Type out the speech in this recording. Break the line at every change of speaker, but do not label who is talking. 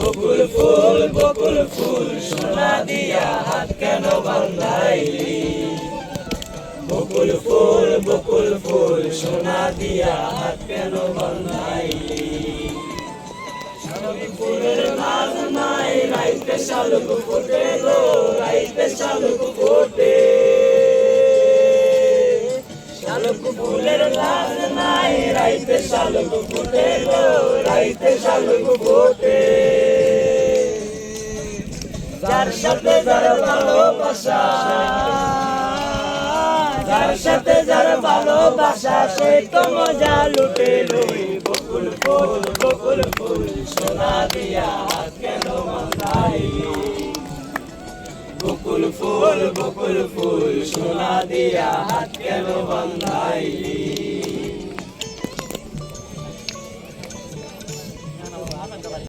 বকুল ফুল বকুল ফুল, সোনা দিয়া হাত কেন বান্ধাইলি বকুল ফুল বকুল ফুল, সোনা দিয়া হাত কেন বান্ধাইলি ফুলের নাজ নাই, রাইতে শালুক ফুটে গো, রাইতে শালুক ফুটে। ফুলের লাল নাই, রাইতে শালুক ফুটে গো, রাইতে শালুক ফুটে। যার সাথে যার ভালোবাসা, যার সাথে যার ভালোবাসা, সে তো মজা লুটে লই। বকুল ফুল বকুল ফুল, সোনা দিয়া কেন বান্ধাইলি বকুল ফুল বকুল ফুল, সোনা দিয়া হাত কেন বান্ধাইলি